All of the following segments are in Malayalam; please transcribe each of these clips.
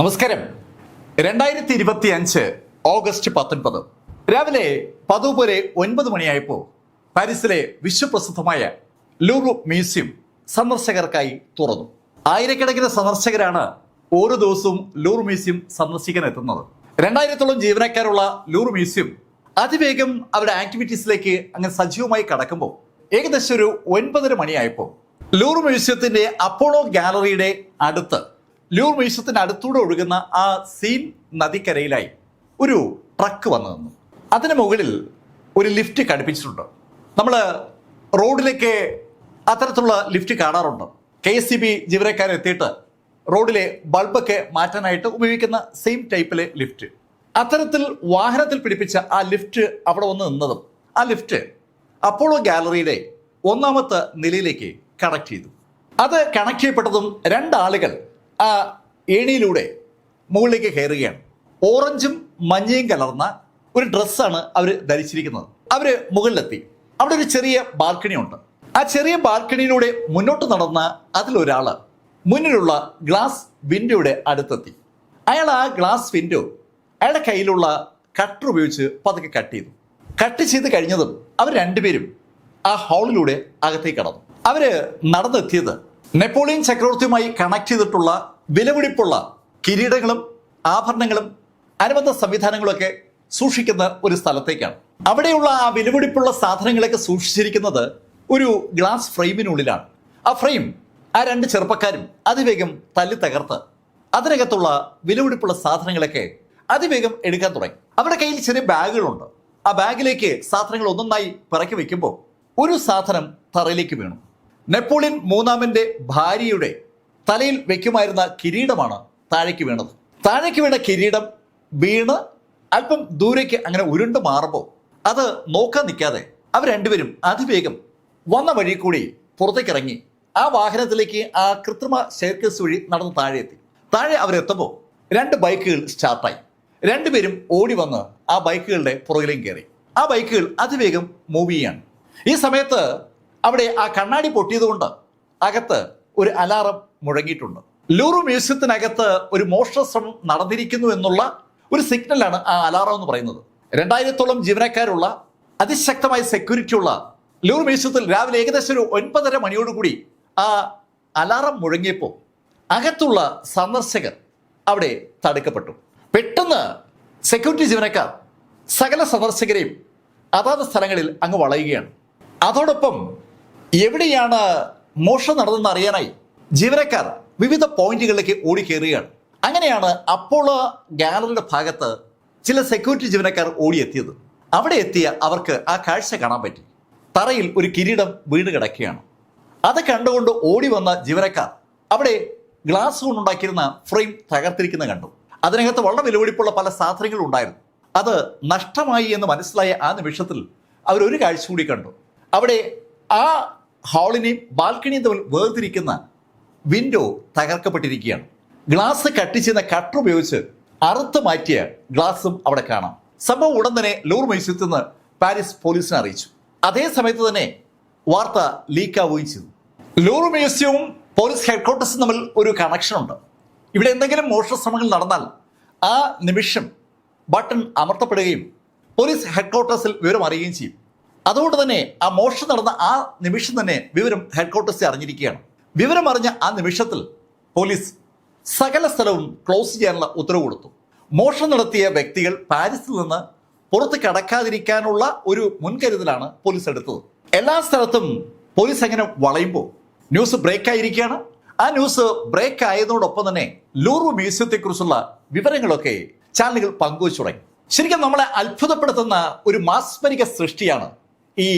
നമസ്കാരം. രണ്ടായിരത്തി ഇരുപത്തി അഞ്ച് ഓഗസ്റ്റ് പത്തൊൻപത്. രാവിലെ പതുപോലെ ഒൻപത് മണിയായപ്പോൾ പാരീസിലെ വിശ്വപ്രസിദ്ധമായ ലൂറു മ്യൂസിയം സന്ദർശകർക്കായി തുറന്നു. ആയിരക്കണക്കിന് സന്ദർശകരാണ് ഓരോ ദിവസവും ലൂറു മ്യൂസിയം സന്ദർശിക്കാൻ എത്തുന്നത്. രണ്ടായിരത്തോളം ജീവനക്കാരുള്ള ലൂറു മ്യൂസിയം അതിവേഗം അവരുടെ ആക്ടിവിറ്റീസിലേക്ക് അങ്ങനെ സജീവമായി കടക്കുമ്പോൾ ഏകദേശം ഒരു ഒൻപതര മണിയായപ്പോൾ ലൂറു മ്യൂസിയത്തിന്റെ അപ്പോളോ ഗാലറിയുടെ അടുത്ത് ലൂർ മീശത്തിന്റെ അടുത്തൂടെ ഒഴുകുന്ന ആ സീൻ നദിക്കരയിലായി ഒരു ട്രക്ക് വന്നു നിന്നു. അതിന് മുകളിൽ ഒരു ലിഫ്റ്റ് ഘടിപ്പിച്ചിട്ടുണ്ട്. നമ്മൾ റോഡിലേക്ക് അത്തരത്തിലുള്ള ലിഫ്റ്റ് കാണാറുണ്ട്. കെ എസ് സി ബി ജീവനക്കാരെത്തിയിട്ട് റോഡിലെ ബൾബൊക്കെ മാറ്റാനായിട്ട് ഉപയോഗിക്കുന്ന സെയിം ടൈപ്പിലെ ലിഫ്റ്റ് അത്തരത്തിൽ വാഹനത്തിൽ പിടിപ്പിച്ച ആ ലിഫ്റ്റ് അവിടെ വന്ന് നിന്നതും ആ ലിഫ്റ്റ് അപ്പോളോ ഗാലറിയുടെ ഒന്നാമത്തെ നിലയിലേക്ക് കണക്ട് ചെയ്തു. അത് കണക്ട് ചെയ്യപ്പെട്ടതും രണ്ടാളുകൾ ആ ഏണിയിലൂടെ മുകളിലേക്ക് കയറുകയാണ്. ഓറഞ്ചും മഞ്ഞയും കലർന്ന ഒരു ഡ്രസ്സാണ് അവർ ധരിച്ചിരിക്കുന്നത്. അവർ മുകളിലെത്തി. അവിടെ ഒരു ചെറിയ ബാൽക്കണി ഉണ്ട്. ആ ചെറിയ ബാൽക്കണിയിലൂടെ മുന്നോട്ട് നടന്ന അതിലൊരാൾ മുന്നിലുള്ള ഗ്ലാസ് വിൻഡോയുടെ അടുത്തെത്തി. അയാൾ ആ ഗ്ലാസ് വിൻഡോ അയാളുടെ കയ്യിലുള്ള കട്ടർ ഉപയോഗിച്ച് പതുക്കെ കട്ട് ചെയ്തു. കട്ട് ചെയ്ത് കഴിഞ്ഞതും അവർ രണ്ടുപേരും ആ ഹാളിലൂടെ അകത്തേക്ക് കടന്നു. അവർ നടന്നെത്തിയത് നെപ്പോളിയൻ ചക്രവർത്തിയുമായി കണക്ട് ചെയ്തിട്ടുള്ള വിലപിടിപ്പുള്ള കിരീടങ്ങളും ആഭരണങ്ങളും അനുബന്ധ സംവിധാനങ്ങളൊക്കെ സൂക്ഷിക്കുന്ന ഒരു സ്ഥലത്തേക്കാണ്. അവിടെയുള്ള ആ വിലപിടിപ്പുള്ള സാധനങ്ങളൊക്കെ സൂക്ഷിച്ചിരിക്കുന്നത് ഒരു ഗ്ലാസ് ഫ്രെയിമിനുള്ളിലാണ്. ആ ഫ്രെയിം ആ രണ്ട് ചെറുപ്പക്കാരും അതിവേഗം തല്ലി തകർത്ത് അതിനകത്തുള്ള വിലപിടിപ്പുള്ള സാധനങ്ങളൊക്കെ അതിവേഗം എടുക്കാൻ തുടങ്ങി. അവരുടെ കയ്യിൽ ചെറിയ ബാഗുകളുണ്ട്. ആ ബാഗിലേക്ക് സാധനങ്ങൾ ഒന്നൊന്നായി പിറക്കി വെക്കുമ്പോൾ ഒരു സാധനം തറയിലേക്ക് വീണു. നെപ്പോളിയൻ മൂന്നാമന്റെ ഭാര്യയുടെ തലയിൽ വെക്കുമായിരുന്ന കിരീടമാണ് താഴേക്ക് വീണത്. താഴേക്ക് വീണ കിരീടം വീണ് അല്പം ദൂരേക്ക് അങ്ങനെ ഉരുണ്ട് മാറുമ്പോൾ അത് നോക്കാൻ നിൽക്കാതെ അവർ രണ്ടുപേരും അതിവേഗം വന്ന വഴി കൂടി പുറത്തേക്ക് ഇറങ്ങി ആ വാഹനത്തിലേക്ക് ആ കൃത്രിമ ഷെയർക്കേസ് വഴി നടന്ന് താഴെ എത്തി താഴെ അവരെത്തുമ്പോൾ രണ്ട് ബൈക്കുകൾ സ്റ്റാർട്ടായി. രണ്ടുപേരും ഓടി വന്ന് ആ ബൈക്കുകളുടെ പുറകിലേയും കയറി. ആ ബൈക്കുകൾ അതിവേഗം മൂവ് ചെയ്യാണ്. ഈ സമയത്ത് അവിടെ ആ കണ്ണാടി പൊട്ടിയതുകൊണ്ട് അകത്ത് ഒരു അലാറം മുഴങ്ങിയിട്ടുണ്ട്. ലൂറു മ്യൂസിയത്തിനകത്ത് ഒരു മോഷണശ്രമം നടന്നിരിക്കുന്നു എന്നുള്ള ഒരു സിഗ്നലാണ് ആ അലാറം എന്ന് പറയുന്നത്. രണ്ടായിരത്തോളം ജീവനക്കാരുള്ള അതിശക്തമായ സെക്യൂരിറ്റി ഉള്ള ലൂർ മ്യൂസിയത്തിൽ രാവിലെ ഏകദേശം ഒരു ഒൻപതര മണിയോടുകൂടി ആ അലാറം മുഴങ്ങിയപ്പോൾ അകത്തുള്ള സന്ദർശകർ അവിടെ തടുക്കപ്പെട്ടു. പെട്ടെന്ന് സെക്യൂരിറ്റി ജീവനക്കാർ സകല സന്ദർശകരെയും അതാത് സ്ഥലങ്ങളിൽ അങ്ങ് വളയുകയാണ്. അതോടൊപ്പം എവിടെയാണ് മോഷണം നടന്നതെന്ന് അറിയാനായി ജീവനക്കാർ വിവിധ പോയിന്റുകളിലേക്ക് ഓടിക്കേറുകയാണ്. അങ്ങനെയാണ് അപ്പോളോ ഗാലറിയുടെ ഭാഗത്ത് ചില സെക്യൂരിറ്റി ജീവനക്കാർ ഓടിയെത്തിയത്. അവിടെ എത്തിയ അവർക്ക് ആ കാഴ്ച കാണാൻ പറ്റി. തറയിൽ ഒരു കിരീടം വീണ് കിടക്കുകയാണ്. അത് കണ്ടുകൊണ്ട് ഓടി വന്ന ജീവനക്കാർ അവിടെ ഗ്ലാസ് കൊണ്ടുണ്ടാക്കിയിരുന്ന ഫ്രെയിം തകർത്തിരിക്കുന്ന കണ്ടു. അതിനകത്ത് വളരെ വിലപിടിപ്പുള്ള പല സാധനങ്ങളും ഉണ്ടായിരുന്നു. അത് നഷ്ടമായി എന്ന് മനസ്സിലായ ആ നിമിഷത്തിൽ അവർ ഒരു കാഴ്ച കൂടി കണ്ടു. അവിടെ ആ ഹാളിനെയും ബാൽക്കണിയും തമ്മിൽ വേർതിരിക്കുന്ന വിൻഡോ തകർക്കപ്പെട്ടിരിക്കുകയാണ്. ഗ്ലാസ് കട്ട് ചെയ്യുന്ന കട്ടർ ഉപയോഗിച്ച് അറുത്ത് മാറ്റിയ ഗ്ലാസും അവിടെ കാണാം. സംഭവം ഉടൻ തന്നെ ലൂർ മ്യൂസിയത്തിൽ നിന്ന് പാരീസ് പോലീസിനെ അറിയിച്ചു. അതേ സമയത്ത് തന്നെ വാർത്ത ലീക്കാവുകയും ചെയ്തു. ലൂർ മ്യൂസിയവും പോലീസ് ഹെഡ്ക്വാർട്ടേഴ്സും തമ്മിൽ ഒരു കണക്ഷൻ ഉണ്ട്. ഇവിടെ എന്തെങ്കിലും മോഷണ ശ്രമങ്ങൾ നടന്നാൽ ആ നിമിഷം ബട്ടൺ അമർത്തപ്പെടുകയും പോലീസ് ഹെഡ്ക്വാർട്ടേഴ്സിൽ വിവരം അറിയുകയും ചെയ്യും. അതുകൊണ്ട് തന്നെ ആ മോഷണം നടന്ന ആ നിമിഷം തന്നെ വിവരം ഹെഡ്ക്വാർട്ടേഴ്സിൽ അറിഞ്ഞിരിക്കുകയാണ്. വിവരം അറിഞ്ഞ ആ നിമിഷത്തിൽ പോലീസ് സകല സ്ഥലവും ക്ലോസ് ചെയ്യാനുള്ള ഉത്തരവ് കൊടുത്തു. മോഷണം നടത്തിയ വ്യക്തികൾ പാരീസിൽ നിന്ന് പുറത്ത് കടക്കാതിരിക്കാനുള്ള ഒരു മുൻകരുതലാണ് പോലീസ് എടുത്തത്. എല്ലാ സ്ഥലത്തും പോലീസ് അങ്ങനെ വളയുമ്പോൾ ന്യൂസ് ബ്രേക്ക് ആയിരിക്കുകയാണ്. ആ ന്യൂസ് ബ്രേക്ക് ആയതോടൊപ്പം തന്നെ ലൂറു മ്യൂസിയത്തെക്കുറിച്ചുള്ള വിവരങ്ങളൊക്കെ ചാനലുകൾ പങ്കുവച്ചു തുടങ്ങി. ശരിക്കും നമ്മളെ അത്ഭുതപ്പെടുത്തുന്ന ഒരു മാസ്മരിക സൃഷ്ടിയാണ് ഈ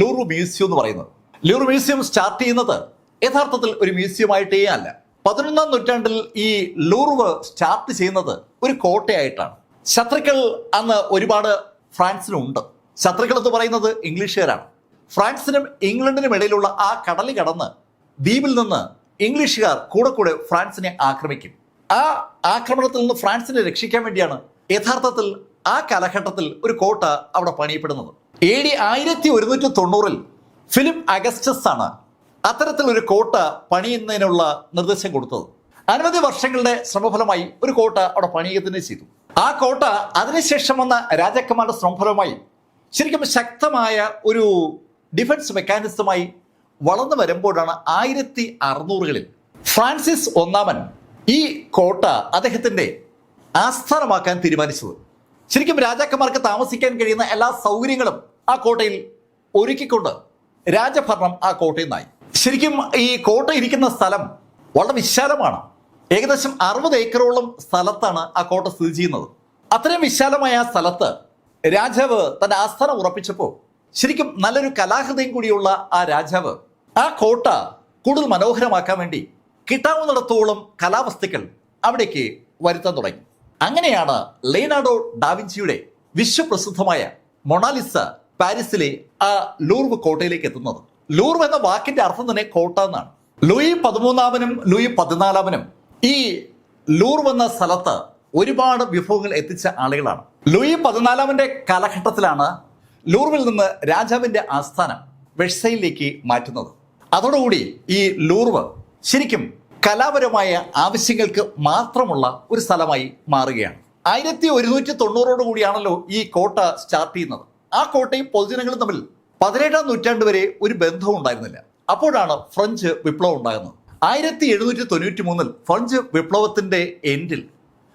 ലൂറു മ്യൂസിയം എന്ന് പറയുന്നത്. ലൂറു മ്യൂസിയം സ്റ്റാർട്ട് ചെയ്യുന്നത് യഥാർത്ഥത്തിൽ ഒരു മ്യൂസിയമായിട്ടേ അല്ല. പതിനൊന്നാം നൂറ്റാണ്ടിൽ ഈ ലൂർവ് സ്റ്റാർട്ട് ചെയ്യുന്നത് ഒരു കോട്ടയായിട്ടാണ്. ശത്രുക്കൾ അന്ന് ഒരുപാട് ഫ്രാൻസിനുണ്ട് ശത്രുക്കൾ എന്ന് പറയുന്നത് ഇംഗ്ലീഷുകാരാണ്. ഫ്രാൻസിനും ഇംഗ്ലണ്ടിനും ഇടയിലുള്ള ആ കടൽ കടന്ന് ദ്വീപിൽ നിന്ന് ഇംഗ്ലീഷുകാർ കൂടെ കൂടെ ഫ്രാൻസിനെ ആക്രമിക്കും. ആ ആക്രമണത്തിൽ നിന്ന് ഫ്രാൻസിനെ രക്ഷിക്കാൻ വേണ്ടിയാണ് യഥാർത്ഥത്തിൽ ആ കാലഘട്ടത്തിൽ ഒരു കോട്ട അവിടെ പണിയപ്പെടുന്നത്. ഡി ആയിരത്തി ഒരുന്നൂറ്റി തൊണ്ണൂറിൽ ഫിലിപ്പ് അഗസ്റ്റസ് ആണ് അത്തരത്തിലൊരു കോട്ട പണിയുന്നതിനുള്ള നിർദ്ദേശം കൊടുത്തത്. അനവധി വർഷങ്ങളുടെ ശ്രമഫലമായി ഒരു കോട്ട അവിടെ പണിയുക തന്നെ ചെയ്തു. ആ കോട്ട അതിനുശേഷം വന്ന രാജാക്കന്മാരുടെ ശ്രമഫലമായി ശരിക്കും ശക്തമായ ഒരു ഡിഫൻസ് മെക്കാനിസമായി വളർന്നു വരുമ്പോഴാണ് ആയിരത്തി അറുന്നൂറുകളിൽ ഫ്രാൻസിസ് ഒന്നാമൻ ഈ കോട്ട അദ്ദേഹത്തിന്റെ ആസ്ഥാനമാക്കാൻ തീരുമാനിച്ചത്. ശരിക്കും രാജാക്കന്മാർക്ക് താമസിക്കാൻ കഴിയുന്ന എല്ലാ സൗകര്യങ്ങളും ആ കോട്ടയിൽ ഒരുക്കിക്കൊണ്ട് രാജഭരണം ആ കോട്ടയിൽ നിന്നായി. ശരിക്കും ഈ കോട്ട ഇരിക്കുന്ന സ്ഥലം വളരെ വിശാലമാണ്. ഏകദേശം അറുപത് ഏക്കറോളം സ്ഥലത്താണ് ആ കോട്ട സ്ഥിതി ചെയ്യുന്നത്. അത്രയും വിശാലമായ ആ സ്ഥലത്ത് രാജാവ് തന്റെ ആസ്ഥാനം ഉറപ്പിച്ചപ്പോൾ ശരിക്കും നല്ലൊരു കലാഹൃദയം കൂടിയുള്ള ആ രാജാവ് ആ കോട്ട കൂടുതൽ മനോഹരമാക്കാൻ വേണ്ടി കിട്ടാവുന്നിടത്തോളം കലാവസ്തുക്കൾ അവിടേക്ക് വരുത്താൻ തുടങ്ങി. അങ്ങനെയാണ് ലേനാഡോ ഡാവിഞ്ചിയുടെ വിശ്വപ്രസിദ്ധമായ മൊണാലിസ പാരീസിലെ ആ ലൂർവ് കോട്ടയിലേക്ക് എത്തുന്നത്. ലൂർവ് എന്ന വാക്കിന്റെ അർത്ഥം തന്നെ കോട്ട എന്നാണ്. ലൂയി പതിമൂന്നാമനും ലൂയി പതിനാലാമനും ഈ ലൂർവ് എന്ന സ്ഥലത്ത് ഒരുപാട് വിഭവങ്ങൾ എത്തിച്ച ആളുകളാണ്. ലൂയി പതിനാലാമന്റെ കാലഘട്ടത്തിലാണ് ലൂർവിൽ നിന്ന് രാജാവിന്റെ ആസ്ഥാനം വെഷയിലേക്ക് മാറ്റുന്നത്. അതോടുകൂടി ഈ ലൂർവ് ശരിക്കും കലാപരമായ ആവശ്യങ്ങൾക്ക് മാത്രമുള്ള ഒരു സ്ഥലമായി മാറുകയാണ്. ആയിരത്തി ഒരുന്നൂറ്റി തൊണ്ണൂറോട് കൂടിയാണല്ലോ ഈ കോട്ട സ്റ്റാർട്ട് ചെയ്യുന്നത്. ആ കോട്ടയും പൊതുജനങ്ങളും തമ്മിൽ പതിനേഴാം നൂറ്റാണ്ട് വരെ ഒരു ബന്ധവും ഉണ്ടായിരുന്നില്ല. അപ്പോഴാണ് ഫ്രഞ്ച് വിപ്ലവം ഉണ്ടാകുന്നത്. ആയിരത്തി എഴുന്നൂറ്റി തൊണ്ണൂറ്റി മൂന്നിൽ ഫ്രഞ്ച് വിപ്ലവത്തിന്റെ എൻഡിൽ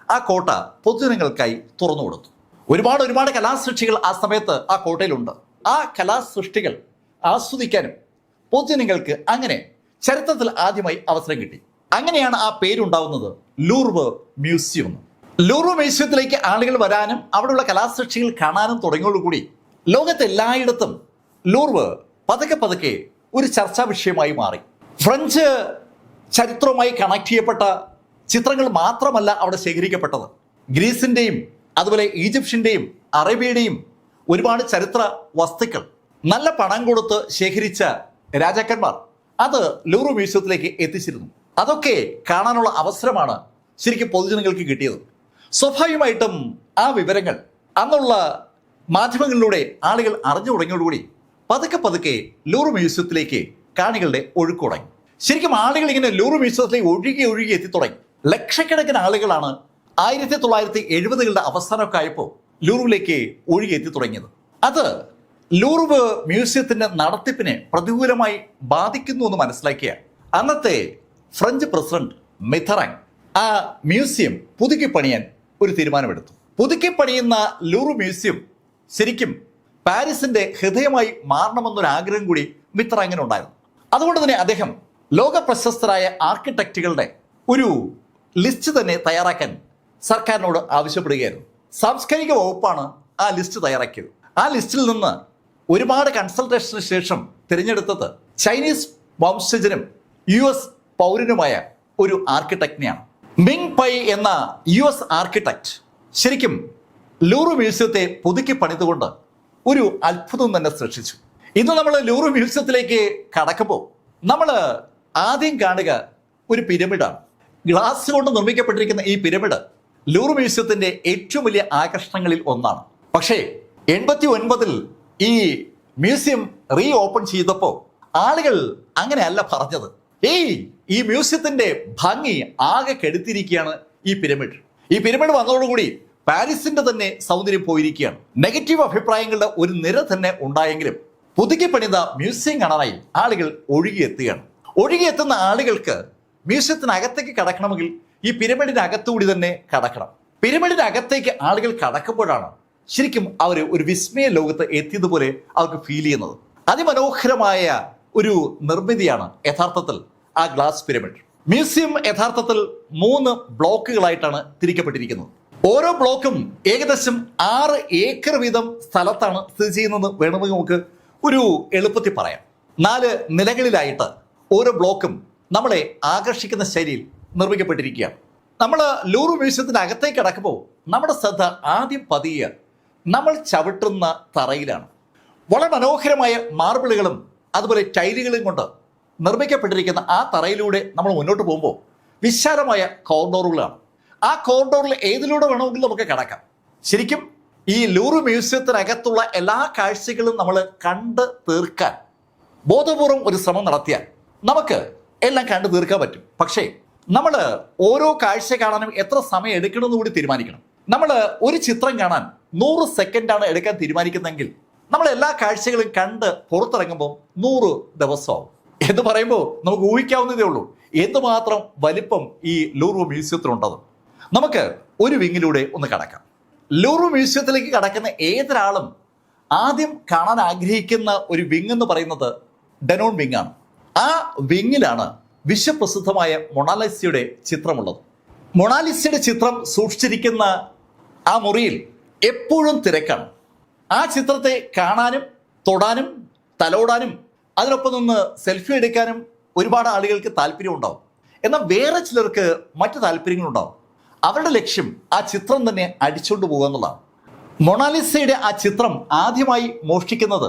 ആ കോട്ട പൊതുജനങ്ങൾക്കായി തുറന്നു കൊടുത്തു. ഒരുപാട് ഒരുപാട് കലാസൃഷ്ടികൾ ആ സമയത്ത് ആ കോട്ടയിലുണ്ട്. ആ കലാസൃഷ്ടികൾ ആസ്വദിക്കാനും പൊതുജനങ്ങൾക്ക് അങ്ങനെ ചരിത്രത്തിൽ ആദ്യമായി അവസരം കിട്ടി. അങ്ങനെയാണ് ആ പേരുണ്ടാവുന്നത് ലൂർവ് മ്യൂസിയം ലൂർവ് മ്യൂസിയത്തിലേക്ക് ആളുകൾ വരാനും അവിടെയുള്ള കലാസൃഷ്ടികൾ കാണാനും തുടങ്ങിയോടുകൂടി ലോകത്ത് എല്ലായിടത്തും ലൂർവ് പതുക്കെ പതുക്കെ ഒരു ചർച്ചാ വിഷയമായി മാറി. ഫ്രഞ്ച് ചരിത്രവുമായി കണക്ട് ചെയ്യപ്പെട്ട ചിത്രങ്ങൾ മാത്രമല്ല അവിടെ ശേഖരിക്കപ്പെട്ടത്. ഗ്രീസിന്റെയും അതുപോലെ ഈജിപ്ഷ്യന്റെയും അറേബ്യയുടെയും ഒരുപാട് ചരിത്ര വസ്തുക്കൾ. നല്ല പണം കൊടുത്ത് ശേഖരിച്ച രാജാക്കന്മാർ അത് ലൂറു മ്യൂസിയത്തിലേക്ക് എത്തിച്ചിരുന്നു. അതൊക്കെ കാണാനുള്ള അവസരമാണ് ശരിക്കും പൊതുജനങ്ങൾക്ക് കിട്ടിയത്. സ്വാഭാവികമായിട്ടും ആ വിവരങ്ങൾ അന്നുള്ള മാധ്യമങ്ങളിലൂടെ ആളുകൾ അറിഞ്ഞു തുടങ്ങിയോടുകൂടി പതുക്കെ പതുക്കെ ലൂറു മ്യൂസിയത്തിലേക്ക് കാണികളുടെ ഒഴുക്ക് തുടങ്ങി. ശരിക്കും ആളുകൾ ഇങ്ങനെ ലൂറു മ്യൂസിയത്തിലേക്ക് ഒഴുകി ഒഴുകി എത്തി തുടങ്ങി. ലക്ഷക്കണക്കിന് ആളുകളാണ് ആയിരത്തി തൊള്ളായിരത്തി എഴുപതുകളുടെ അവസാനമൊക്കെ ആയപ്പോൾ ലൂറുവിലേക്ക് ഒഴുകി എത്തി തുടങ്ങിയത്. അത് ലൂർവ് മ്യൂസിയത്തിന്റെ നടത്തിപ്പിനെ പ്രതികൂലമായി ബാധിക്കുന്നു എന്ന് മനസ്സിലാക്കിയ അന്നത്തെ ഫ്രഞ്ച് പ്രസിഡന്റ് മിഥറാങ് ആ മ്യൂസിയം പുതുക്കി പണിയാൻ ഒരു തീരുമാനമെടുത്തു. പുതുക്കി പണിയുന്ന ലൂറു മ്യൂസിയം ശരിക്കും പാരീസിന്റെ ഹൃദയമായി മാറണമെന്നൊരു ആഗ്രഹം കൂടി അങ്ങനെ ഉണ്ടായിരുന്നു. അതുകൊണ്ട് തന്നെ അദ്ദേഹം ലോക പ്രശസ്തരായ ആർക്കിടെക്റ്റുകളുടെ ഒരു ലിസ്റ്റ് തന്നെ തയ്യാറാക്കാൻ സർക്കാരിനോട് ആവശ്യപ്പെടുകയായിരുന്നു. സാംസ്കാരിക വകുപ്പാണ് ആ ലിസ്റ്റ് തയ്യാറാക്കിയത്. ആ ലിസ്റ്റിൽ നിന്ന് ഒരുപാട് കൺസൾട്ടേഷന് ശേഷം തിരഞ്ഞെടുത്തത് ചൈനീസ് വംശജനും യു എസ് പൗരനുമായ ഒരു ആർക്കിടെക്റ്റിനെയാണ്. മിങ് പൈ എന്ന യു എസ് ആർക്കിടെക്റ്റ് ശരിക്കും ലൂറു മ്യൂസിയത്തെ പുതുക്കി പണിതുകൊണ്ട് ഒരു അത്ഭുതം തന്നെ സൃഷ്ടിച്ചു. ഇന്ന് നമ്മൾ ലൂറു മ്യൂസിയത്തിലേക്ക് കടക്കുമ്പോൾ നമ്മൾ ആദ്യം കാണുക ഒരു പിരമിഡാണ്. ഗ്ലാസ് കൊണ്ട് നിർമ്മിക്കപ്പെട്ടിരിക്കുന്ന ഈ പിരമിഡ് ലൂറു മ്യൂസിയത്തിന്റെ ഏറ്റവും വലിയ ആകർഷണങ്ങളിൽ ഒന്നാണ്. പക്ഷേ എൺപത്തി ഒൻപതിൽ ഈ മ്യൂസിയം റീ ഓപ്പൺ ചെയ്തപ്പോൾ ആളുകൾ അങ്ങനെയല്ല പറഞ്ഞത്. ഏയ് ഈ മ്യൂസിയത്തിന്റെ ഭംഗി ആകെ കെടുത്തിരിക്കുകയാണ് ഈ പിരമിഡ്. ഈ പിരമിഡ് വന്നതോടുകൂടി പാരീസിന്റെ തന്നെ സൗന്ദര്യം പോയിരിക്കുകയാണ്. നെഗറ്റീവ് അഭിപ്രായങ്ങളുടെ ഒരു നിര തന്നെ ഉണ്ടായെങ്കിലും പുതുക്കി പണിത മ്യൂസിയം കാണാനായി ആളുകൾ ഒഴുകിയെത്തുകയാണ്. ഒഴുകിയെത്തുന്ന ആളുകൾക്ക് മ്യൂസിയത്തിനകത്തേക്ക് കടക്കണമെങ്കിൽ ഈ പിരമിഡിന്റെ അകത്തുകൂടി തന്നെ കടക്കണം. പിരമിഡിന്റെ അകത്തേക്ക് ആളുകൾ കടക്കുമ്പോഴാണ് ശരിക്കും അവർ ഒരു വിസ്മയ ലോകത്ത് എത്തിയതുപോലെ അവർക്ക് ഫീൽ ചെയ്യുന്നത്. അതിമനോഹരമായ ഒരു നിർമ്മിതിയാണ് യഥാർത്ഥത്തിൽ ആ ഗ്ലാസ് പിരമിഡ്. മ്യൂസിയം യഥാർത്ഥത്തിൽ മൂന്ന് ബ്ലോക്കുകളായിട്ടാണ് തിരിക്കപ്പെട്ടിരിക്കുന്നത്. ഓരോ ബ്ലോക്കും ഏകദേശം ആറ് ഏക്കർ വീതം സ്ഥലത്താണ് സ്ഥിതി ചെയ്യുന്നത്. വേണമെങ്കിൽ നമുക്ക് ഒരു എളുപ്പത്തിൽ പറയാം. നാല് നിലകളിലായിട്ട് ഓരോ ബ്ലോക്കും നമ്മളെ ആകർഷിക്കുന്ന ശൈലിയിൽ നിർമ്മിക്കപ്പെട്ടിരിക്കുകയാണ്. നമ്മൾ ലൂറു മ്യൂസിയത്തിന് അകത്തേക്ക് അടക്കുമ്പോൾ നമ്മുടെ ശ്രദ്ധ ആദ്യം പതിയ നമ്മൾ ചവിട്ടുന്ന തറയിലാണ്. വളരെ മനോഹരമായ മാർബിളുകളും അതുപോലെ ടൈലുകളും കൊണ്ട് നിർമ്മിക്കപ്പെട്ടിരിക്കുന്ന ആ തറയിലൂടെ നമ്മൾ മുന്നോട്ട് പോകുമ്പോൾ വിശാലമായ കോർണറുകളാണ് ആ കോറിഡോറിൽ ഏതിലൂടെ വേണമെങ്കിലും നമുക്ക് കിടക്കാം. ശരിക്കും ഈ ലൂറു മ്യൂസിയത്തിനകത്തുള്ള എല്ലാ കാഴ്ചകളും നമ്മൾ കണ്ട് തീർക്കാൻ ബോധപൂർവം ഒരു ശ്രമം നടത്തിയാൽ നമുക്ക് എല്ലാം കണ്ടു തീർക്കാൻ പറ്റും. പക്ഷേ നമ്മൾ ഓരോ കാഴ്ച കാണാനും എത്ര സമയം എടുക്കണമെന്ന് കൂടി തീരുമാനിക്കണം. നമ്മൾ ഒരു ചിത്രം കാണാൻ നൂറ് സെക്കൻഡാണ് എടുക്കാൻ തീരുമാനിക്കുന്നതെങ്കിൽ നമ്മൾ എല്ലാ കാഴ്ചകളും കണ്ട് പുറത്തിറങ്ങുമ്പോൾ നൂറ് ദിവസമാവും. എന്ന് പറയുമ്പോൾ നമുക്ക് ഊഹിക്കാവുന്നതേ ഉള്ളൂ. എന്തുമാത്രം വലിപ്പം ഈ ലൂറു മ്യൂസിയത്തിലുണ്ടത്. നമുക്ക് ഒരു വിങ്ങിലൂടെ ഒന്ന് കടക്കാം. ലൂറു മ്യൂസിയത്തിലേക്ക് കടക്കുന്ന ഏതൊരാളും ആദ്യം കാണാൻ ആഗ്രഹിക്കുന്ന ഒരു വിങ് എന്ന് പറയുന്നത് ഡെനോൺ വിങ് ആണ്. ആ വിങ്ങിലാണ് വിശ്വപ്രസിദ്ധമായ മൊണാലിസയുടെ ചിത്രമുള്ളത്. മൊണാലിസയുടെ ചിത്രം സൂക്ഷിച്ചിരിക്കുന്ന ആ മുറിയിൽ എപ്പോഴും തിരക്കാണ്. ആ ചിത്രത്തെ കാണാനും തൊടാനും തലോടാനും അതിനൊപ്പം നിന്ന് സെൽഫി എടുക്കാനും ഒരുപാട് ആളുകൾക്ക് താല്പര്യമുണ്ടാവും. എന്നാൽ വേറെ ചിലർക്ക് മറ്റു താല്പര്യങ്ങളുണ്ടാവും. അവരുടെ ലക്ഷ്യം ആ ചിത്രം തന്നെ അടിച്ചുകൊണ്ട് പോകുക എന്നുള്ളതാണ്. മൊണാലിസയുടെ ആ ചിത്രം ആദ്യമായി മോഷ്ടിക്കുന്നത്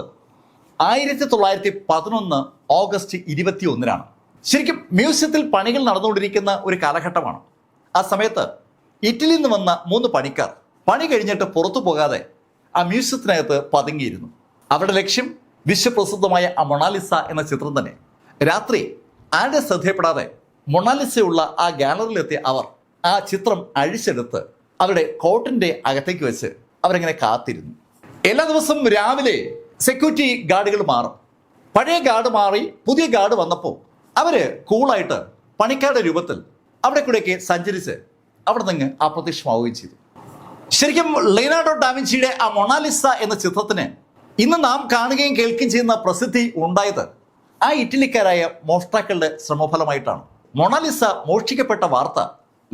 ആയിരത്തി തൊള്ളായിരത്തി പതിനൊന്ന് ഓഗസ്റ്റ് ഇരുപത്തി ഒന്നിനാണ് ശരിക്കും മ്യൂസിയത്തിൽ പണികൾ നടന്നുകൊണ്ടിരിക്കുന്ന ഒരു കാലഘട്ടമാണ്. ആ സമയത്ത് ഇറ്റലിയിൽ നിന്ന് വന്ന മൂന്ന് പണിക്കാർ പണി കഴിഞ്ഞിട്ട് പുറത്തു പോകാതെ ആ മ്യൂസിയത്തിനകത്ത് പതുങ്ങിയിരുന്നു. അവരുടെ ലക്ഷ്യം വിശ്വപ്രസിദ്ധമായ ആ മൊണാലിസ എന്ന ചിത്രം തന്നെ. രാത്രി ആരുടെ ശ്രദ്ധയപ്പെടാതെ മൊണാലിസയുള്ള ആ ഗാലറിയിലെത്തിയ അവർ ആ ചിത്രം അഴിച്ചെടുത്ത് അവരുടെ കോട്ടിന്റെ അകത്തേക്ക് വെച്ച് അവരങ്ങനെ കാത്തിരുന്നു. എല്ലാ ദിവസവും രാവിലെ സെക്യൂരിറ്റി ഗാർഡുകൾ മാറും. പഴയ ഗാർഡ് മാറി പുതിയ ഗാർഡ് വന്നപ്പോൾ അവർ കൂളായിട്ട് പണിക്കാരുടെ രൂപത്തിൽ അവിടെ കൂടെയൊക്കെ സഞ്ചരിച്ച് അവിടെ നിന്ന് അപ്രത്യക്ഷമാവുകയും ചെയ്തു. ശരിക്കും ലെയ്നാർഡോ ഡാവിൻസിയുടെ ആ മൊണാലിസ എന്ന ചിത്രത്തിന് ഇന്ന് നാം കാണുകയും കേൾക്കുകയും ചെയ്യുന്ന പ്രസിദ്ധി ഉണ്ടായത് ആ ഇറ്റലിക്കാരായ മോഷ്ടാക്കളുടെ ശ്രമഫലമായിട്ടാണ്. മൊണാലിസ മോഷ്ടിക്കപ്പെട്ട വാർത്ത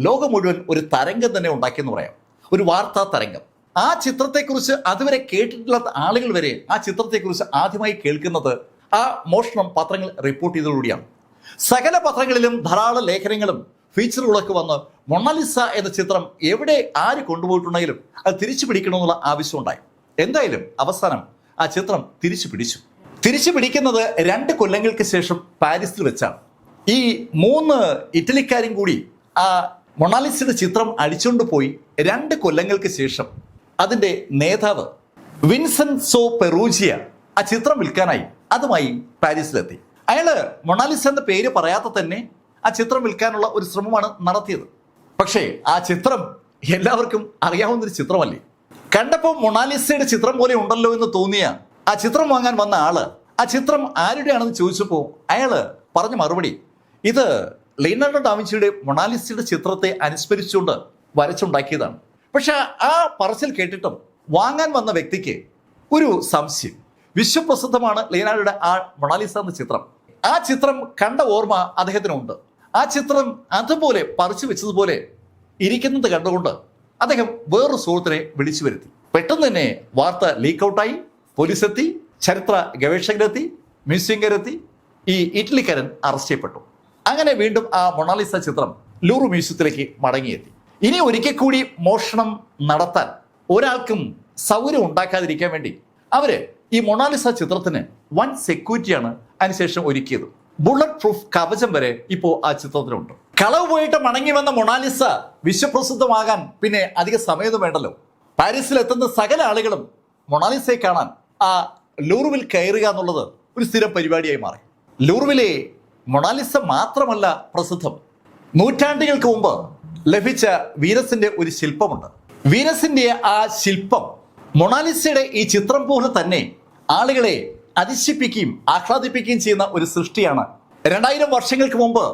ലോകം മുഴുവൻ ഒരു തരംഗം തന്നെ ഉണ്ടാക്കിയെന്ന് പറയാം. ഒരു വാർത്താ തരംഗം. ആ ചിത്രത്തെക്കുറിച്ച് അതുവരെ കേട്ടിട്ടില്ലാത്ത ആളുകൾ വരെ ആ ചിത്രത്തെക്കുറിച്ച് ആദ്യമായി കേൾക്കുന്നത് ആ മോഷണം പത്രങ്ങൾ റിപ്പോർട്ട് ചെയ്തതോടുകൂടിയാണ്. സകല പത്രങ്ങളിലും ധാരാളം ലേഖനങ്ങളും ഫീച്ചറുകളൊക്കെ വന്ന് മൊണാലിസ എന്ന ചിത്രം എവിടെ ആര് കൊണ്ടുപോയിട്ടുണ്ടെങ്കിലും അത് തിരിച്ചു പിടിക്കണമെന്നുള്ള ആവശ്യമുണ്ടായി എന്തായാലും അവസാനം ആ ചിത്രം തിരിച്ചു പിടിച്ചു. തിരിച്ചു പിടിക്കുന്നത് രണ്ട് കൊല്ലങ്ങൾക്ക് ശേഷം പാരീസിൽ വെച്ചാണ്. ഈ മൂന്ന് ഇറ്റലിക്കാരും കൂടി ആ മൊണാലിസയുടെ ചിത്രം അടിച്ചുകൊണ്ട് പോയി രണ്ട് കൊല്ലങ്ങൾക്ക് ശേഷം അതിന്റെ നേതാവ് വിൻസെന്റ് സോ പെറൂജിയ ആ ചിത്രം വിൽക്കാനായി അതുമായി പാരീസിലെത്തി. അയാൾ മൊണാലിസ എന്ന പേര് പറയാതെ തന്നെ ആ ചിത്രം വിൽക്കാനുള്ള ഒരു ശ്രമമാണ് നടത്തിയത്. പക്ഷേ ആ ചിത്രം എല്ലാവർക്കും അറിയാവുന്ന ഒരു ചിത്രമല്ലേ? കണ്ടപ്പോൾ മൊണാലിസയുടെ ചിത്രം പോലെ ഉണ്ടല്ലോ എന്ന് തോന്നിയ ആ ചിത്രം വാങ്ങാൻ വന്ന ആൾ ആ ചിത്രം ആരുടെയാണെന്ന് ചോദിച്ചപ്പോൾ അയാൾ പറഞ്ഞ മറുപടി ഇത് ലിയനാർഡോ ഡാവിഞ്ചിയുടെ മൊണാലിസയുടെ ചിത്രത്തെ അനുസ്മരിച്ചുകൊണ്ട് വരച്ചുണ്ടാക്കിയതാണ്. പക്ഷെ ആ പറച്ചിൽ കേട്ടിട്ടും വാങ്ങാൻ വന്ന വ്യക്തിക്ക് ഒരു സംശയം. വിശ്വപ്രസിദ്ധമാണ് ലീനാർഡോയുടെ ആ മൊണാലിസ എന്ന ചിത്രം. ആ ചിത്രം കണ്ട ഓർമ്മ അദ്ദേഹത്തിനുണ്ട്. ആ ചിത്രം അതുപോലെ പറിച്ചു വെച്ചതുപോലെ ഇരിക്കുന്നത് കണ്ടുകൊണ്ട് അദ്ദേഹം വേറൊരു സുഹൃത്തിനെ വിളിച്ചു വരുത്തി. പെട്ടെന്ന് തന്നെ വാർത്ത ലീക്ക് ഔട്ടായി പോലീസ് എത്തി ചരിത്ര ഗവേഷകരെത്തി മ്യൂസിയംകാരെത്തി. ഈ ഇറ്റലിക്കാരൻ അറസ്റ്റ് ചെയ്യപ്പെട്ടു. അങ്ങനെ വീണ്ടും ആ മൊണാലിസ ചിത്രം ലൂറു മ്യൂസിയത്തിലേക്ക് മടങ്ങിയെത്തി. ഇനി ഒരിക്കൽ കൂടി മോഷണം നടത്താൻ ഒരാൾക്കും സൗകര്യം ഉണ്ടാക്കാതിരിക്കാൻ വേണ്ടി അവർ ഈ മൊണാലിസ ചിത്രത്തിന് വൻ സെക്യൂരിറ്റിയാണ് അതിനുശേഷം ഒരുക്കിയത്. ബുള്ളറ്റ് പ്രൂഫ് കവചം വരെ ഇപ്പോൾ ആ ചിത്രത്തിലുണ്ട്. കളവ് പോയിട്ട് മടങ്ങി വന്ന മൊണാലിസ വിശ്വപ്രസിദ്ധമാകാൻ പിന്നെ അധിക സമയമൊന്നും വേണ്ടല്ലോ. പാരീസിൽ എത്തുന്ന സകല ആളുകളും മൊണാലിസയെ കാണാൻ ആ ലൂറുവിൽ കയറുക എന്നുള്ളത് ഒരു സ്ഥിരം പരിപാടിയായി മാറി. ലൂറുവിലെ മൊണാലിസ മാത്രമല്ല പ്രസിദ്ധം. നൂറ്റാണ്ടുകൾക്ക് മുമ്പ് ലഭിച്ച വീനസിന്റെ ഒരു ശില്പമുണ്ട്. വീനസിന്റെ ആ ശില്പം മൊണാലിസയുടെ ഈ ചിത്രം പോലെ തന്നെ ആളുകളെ അതിശിപ്പിക്കുകയും ആഹ്ലാദിപ്പിക്കുകയും ചെയ്യുന്ന ഒരു സൃഷ്ടിയാണ്. രണ്ടായിരം വർഷങ്ങൾക്ക് മുമ്പ്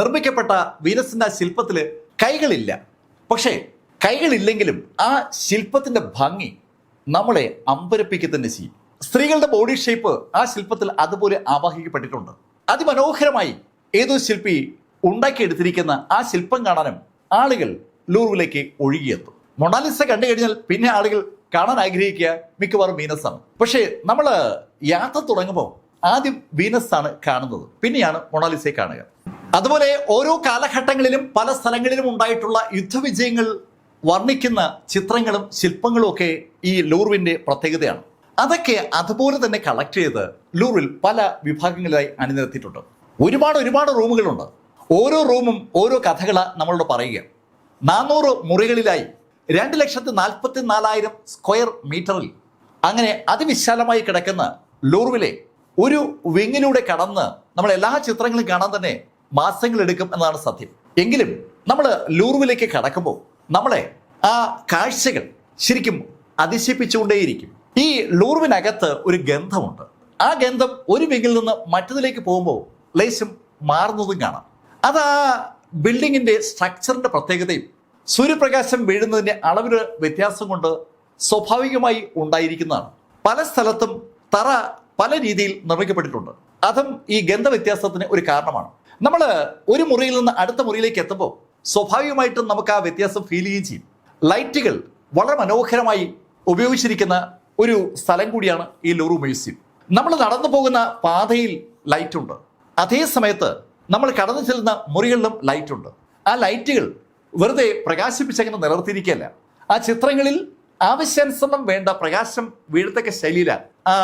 നിർമ്മിക്കപ്പെട്ട വീനസിന്റെ ആ ശില്പത്തിൽ കൈകളില്ല. പക്ഷേ കൈകളില്ലെങ്കിലും ആ ശില്പത്തിന്റെ ഭംഗി നമ്മളെ അമ്പരപ്പിക്കുക തന്നെ ചെയ്യും. സ്ത്രീകളുടെ ബോഡി ഷേപ്പ് ആ ശില്പത്തിൽ അതുപോലെ ആവാഹിക്കപ്പെട്ടിട്ടുണ്ട്. അതിമനോഹരമായി ഏതോ ശില്പി ഉണ്ടാക്കിയെടുത്തിരിക്കുന്ന ആ ശില്പം കാണാനും ആളുകൾ ലൂറുവിലേക്ക് ഒഴുകിയെത്തും. മൊണാലിസ കണ്ടു കഴിഞ്ഞാൽ പിന്നെ ആളുകൾ കാണാൻ ആഗ്രഹിക്കുക മിക്കവാറും വീനസ് ആണ് പക്ഷേ നമ്മൾ യാത്ര തുടങ്ങുമ്പോൾ ആദ്യം വീനസാണ് കാണുന്നത്. പിന്നെയാണ് മൊണാലിസയെ കാണുക. അതുപോലെ ഓരോ കാലഘട്ടങ്ങളിലും പല സ്ഥലങ്ങളിലും ഉണ്ടായിട്ടുള്ള യുദ്ധവിജയങ്ങൾ വർണിക്കുന്ന ചിത്രങ്ങളും ശില്പങ്ങളും ഒക്കെ ഈ ലൂർവിന്റെ പ്രത്യേകതയാണ്. അതൊക്കെ അതുപോലെ തന്നെ കളക്ട് ചെയ്ത് ലൂറിൽ പല വിഭാഗങ്ങളിലായി അണിനിരത്തിയിട്ടുണ്ട്. ഒരുപാട് ഒരുപാട് റൂമുകളുണ്ട്. ഓരോ റൂമും ഓരോ കഥകളാണ് നമ്മളോട് പറയുക. നാനൂറ് മുറികളിലായി രണ്ട് ലക്ഷത്തി നാൽപ്പത്തി നാലായിരം സ്ക്വയർ മീറ്ററിൽ അങ്ങനെ അതിവിശാലമായി കിടക്കുന്ന ലൂർവിലെ ഒരു വിങ്ങിലൂടെ കടന്ന് നമ്മൾ എല്ലാ ചിത്രങ്ങളും കാണാൻ തന്നെ മാസങ്ങൾ എടുക്കും എന്നതാണ് സത്യം. എങ്കിലും നമ്മൾ ലൂർവിലേക്ക് കടക്കുമ്പോൾ നമ്മളെ ആ കാഴ്ചകൾ ശരിക്കും അതിശയിപ്പിച്ചുകൊണ്ടേയിരിക്കും. ഈ ലൂർവിനകത്ത് ഒരു ഗന്ധമുണ്ട്. ആ ഗന്ധം ഒരു വിങ്ങിൽ നിന്ന് മറ്റതിലേക്ക് പോകുമ്പോൾ ലേശം മാറുന്നതും കാണാം. അത് ആ ബിൽഡിങ്ങിന്റെ സ്ട്രക്ചറിന്റെ പ്രത്യേകതയും സൂര്യപ്രകാശം വീഴുന്നതിന്റെ അളവിൽ വ്യത്യാസം കൊണ്ട് സ്വാഭാവികമായി ഉണ്ടായിരിക്കുന്നതാണ്. പല സ്ഥലത്തും തറ പല രീതിയിൽ നിർമ്മിക്കപ്പെട്ടിട്ടുണ്ട്. അതും ഈ ഗന്ധവ്യത്യാസത്തിന് ഒരു കാരണമാണ്. നമ്മൾ ഒരു മുറിയിൽ നിന്ന് അടുത്ത മുറിയിലേക്ക് എത്തുമ്പോൾ സ്വാഭാവികമായിട്ടും നമുക്ക് ആ വ്യത്യാസം ഫീൽ ചെയ്യുകയും ചെയ്യും. ലൈറ്റുകൾ വളരെ മനോഹരമായി ഉപയോഗിച്ചിരിക്കുന്ന ഒരു സ്ഥലം കൂടിയാണ് ഈ ലൂറു മ്യൂസിയം. നമ്മൾ നടന്നു പോകുന്ന പാതയിൽ ലൈറ്റ് ഉണ്ട്. അതേ സമയത്ത് നമ്മൾ കടന്നു ചെല്ലുന്ന മുറികളിലും ലൈറ്റ് ഉണ്ട്. ആ ലൈറ്റുകൾ വെറുതെ പ്രകാശിപ്പിച്ചങ്ങനെ നിലനിർത്തിയിരിക്കുകയല്ല. ആ ചിത്രങ്ങളിൽ ആവശ്യാനുസരണം വേണ്ട പ്രകാശം വീഴത്തക്ക ശൈലിയിലാണ് ആ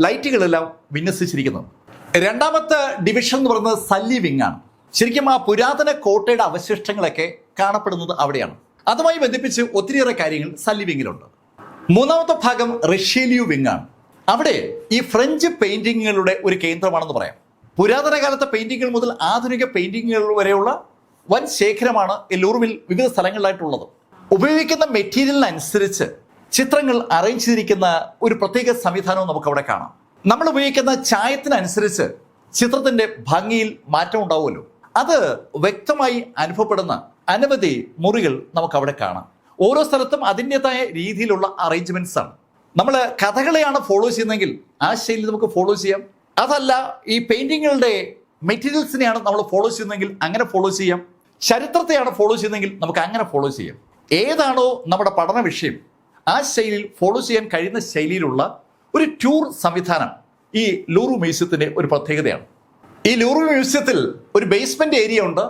ലൈറ്റുകളെല്ലാം വിന്യസിച്ചിരിക്കുന്നത്. രണ്ടാമത്തെ ഡിവിഷൻ എന്ന് പറയുന്നത് സല്ലി വിങ് ആണ്. ശരിക്കും ആ പുരാതന കോട്ടയുടെ അവശിഷ്ടങ്ങളൊക്കെ കാണപ്പെടുന്നത് അവിടെയാണ്. അതുമായി ബന്ധിപ്പിച്ച് ഒത്തിരിയേറെ കാര്യങ്ങൾ സല്ലി വിങ്ങിലുണ്ട് മൂന്നാമത്തെ ഭാഗം റഷ്യലിയു വിങ് ആണ്. അവിടെ ഈ ഫ്രഞ്ച് പെയിന്റിങ്ങുകളുടെ ഒരു കേന്ദ്രമാണെന്ന് പറയാം. പുരാതന കാലത്തെ പെയിന്റിങ്ങുകൾ മുതൽ ആധുനിക പെയിന്റിങ്ങുകൾ വരെയുള്ള വൻ ശേഖരമാണ് ലൂർവിൽ വിവിധ സ്ഥലങ്ങളിലായിട്ടുള്ളത്. ഉപയോഗിക്കുന്ന മെറ്റീരിയലിനനുസരിച്ച് ചിത്രങ്ങൾ അറേഞ്ച് ചെയ്തിരിക്കുന്ന ഒരു പ്രത്യേക സംവിധാനവും നമുക്ക് അവിടെ കാണാം. നമ്മൾ ഉപയോഗിക്കുന്ന ചായത്തിനനുസരിച്ച് ചിത്രത്തിന്റെ ഭംഗിയിൽ മാറ്റം ഉണ്ടാവുമല്ലോ. അത് വ്യക്തമായി അനുഭവപ്പെടുന്ന അനവധി മുറികൾ നമുക്ക് അവിടെ കാണാം. ഓരോ സ്ഥലത്തും അതിന്റെതായ രീതിയിലുള്ള അറേഞ്ച്മെന്റ്സ് ആണ്. നമ്മൾ കഥകളെയാണ് ഫോളോ ചെയ്യുന്നതെങ്കിൽ ആ ശൈലി നമുക്ക് ഫോളോ ചെയ്യാം. അതല്ല ഈ പെയിന്റിങ്ങുകളുടെ മെറ്റീരിയൽസിനെയാണ് നമ്മൾ ഫോളോ ചെയ്യുന്നതെങ്കിൽ അങ്ങനെ ഫോളോ ചെയ്യാം. ചരിത്രത്തെയാണ് ഫോളോ ചെയ്യുന്നതെങ്കിൽ നമുക്ക് അങ്ങനെ ഫോളോ ചെയ്യാം. ഏതാണോ നമ്മുടെ പഠന വിഷയം ആ ശൈലിയിൽ ഫോളോ ചെയ്യാൻ കഴിയുന്ന ശൈലിയിലുള്ള ഒരു ടൂർ സംവിധാനം ഈ ലൂറു മ്യൂസിയത്തിന്റെ ഒരു പ്രത്യേകതയാണ്. ഈ ലൂറു മ്യൂസിയത്തിൽ ഒരു ബേസ്മെന്റ് ഏരിയ ഉണ്ട്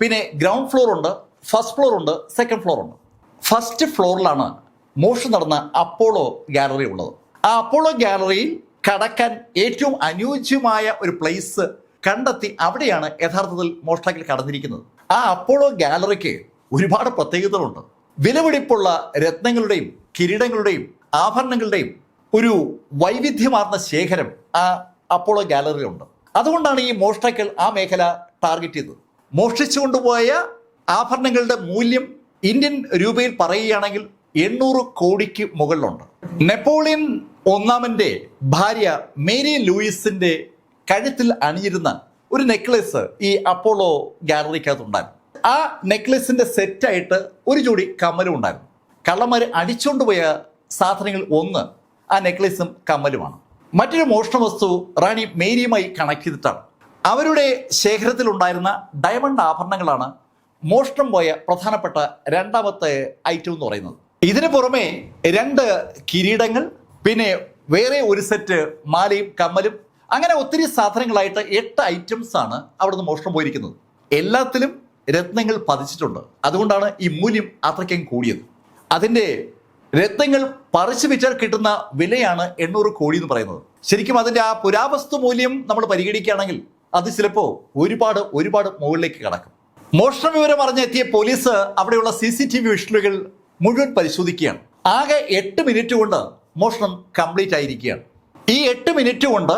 പിന്നെ ഗ്രൗണ്ട് ഫ്ലോർ ഉണ്ട് ഫസ്റ്റ് ഫ്ലോർ ഉണ്ട് സെക്കൻഡ് ഫ്ലോർ ഉണ്ട്. ഫസ്റ്റ് ഫ്ലോറിലാണ് മോഷണം നടന്ന അപ്പോളോ ഗാലറി ഉള്ളത്. ആ അപ്പോളോ ഗാലറിയിൽ കടക്കാൻ ഏറ്റവും അനുയോജ്യമായ ഒരു പ്ലേസ് കണ്ടെത്തി അവിടെയാണ് യഥാർത്ഥത്തിൽ മോഷ്ടാക്കൾ കടന്നിരിക്കുന്നത്. ആ അപ്പോളോ ഗാലറിക്ക് ഒരുപാട് പ്രത്യേകതകളുണ്ട്. വിലപിടിപ്പുള്ള രത്നങ്ങളുടെയും കിരീടങ്ങളുടെയും ആഭരണങ്ങളുടെയും ഒരു വൈവിധ്യമാർന്ന ശേഖരം ആ അപ്പോളോ ഗാലറിയിലുണ്ട്. അതുകൊണ്ടാണ് ഈ മോഷ്ടാക്കൾ ആ മേഖല ടാർഗറ്റ് ചെയ്തത്. മോഷ്ടിച്ചു കൊണ്ടുപോയ ആഭരണങ്ങളുടെ മൂല്യം ഇന്ത്യൻ രൂപയിൽ പറയുകയാണെങ്കിൽ എണ്ണൂറ് കോടിക്ക് മുകളിലുണ്ട്. നെപ്പോളിയൻ ഒന്നാമന്റെ ഭാര്യ മേരി ലൂയിസിന്റെ കഴുത്തിൽ അണിയിരുന്ന ഒരു നെക്ലേസ് ഈ അപ്പോളോ ഗാലറിക്കകത്ത് ഉണ്ടായിരുന്നു ആ നെക്ലേസിന്റെ സെറ്റായിട്ട് ഒരു ജോഡി കമ്മലും ഉണ്ടായിരുന്നു. കള്ളന്മാര് അടിച്ചുകൊണ്ടുപോയ സാധനങ്ങൾ ഒന്ന് ആ നെക്ലേസും കമ്മലുമാണ്. മറ്റൊരു മോഷണ വസ്തു റാണി മേരിയുമായി കണക്ട് ചെയ്തിട്ടാണ്. അവരുടെ ശേഖരത്തിൽ ഉണ്ടായിരുന്ന ഡയമണ്ട് ആഭരണങ്ങളാണ് മോഷണം പോയ പ്രധാനപ്പെട്ട രണ്ടാമത്തെ ഐറ്റം എന്ന് പറയുന്നത്. ഇതിനു പുറമെ രണ്ട് കിരീടങ്ങൾ പിന്നെ വേറെ ഒരു സെറ്റ് മാലയും കമ്മലും അങ്ങനെ ഒത്തിരി സാധനങ്ങളായിട്ട് എട്ട് ഐറ്റംസ് ആണ് അവിടുന്ന് മോഷണം പോയിരിക്കുന്നത്. എല്ലാത്തിലും രത്നങ്ങൾ പതിച്ചിട്ടുണ്ട്. അതുകൊണ്ടാണ് ഈ മൂല്യം അത്രയ്ക്കും കൂടിയത്. അതിന്റെ രത്നങ്ങൾ പറിച്ചു വിറ്റാൽ കിട്ടുന്ന വിലയാണ് എണ്ണൂറ് കോടി എന്ന് പറയുന്നത്. ശരിക്കും അതിന്റെ ആ പുരാവസ്തു മൂല്യം നമ്മൾ പരിഗണിക്കുകയാണെങ്കിൽ അത് ചിലപ്പോൾ ഒരുപാട് ഒരുപാട് മുകളിലേക്ക് കടക്കും. മോഷണ വിവരം അറിഞ്ഞെത്തിയ പോലീസ് അവിടെയുള്ള സി സി ടി വി വിഷ്വലുകൾ മുഴുവൻ പരിശോധിക്കുകയാണ്. ആകെ എട്ട് മിനിറ്റ് കൊണ്ട് മോഷണം കംപ്ലീറ്റ് ആയിരിക്കുകയാണ്. ഈ എട്ട് മിനിറ്റ് കൊണ്ട്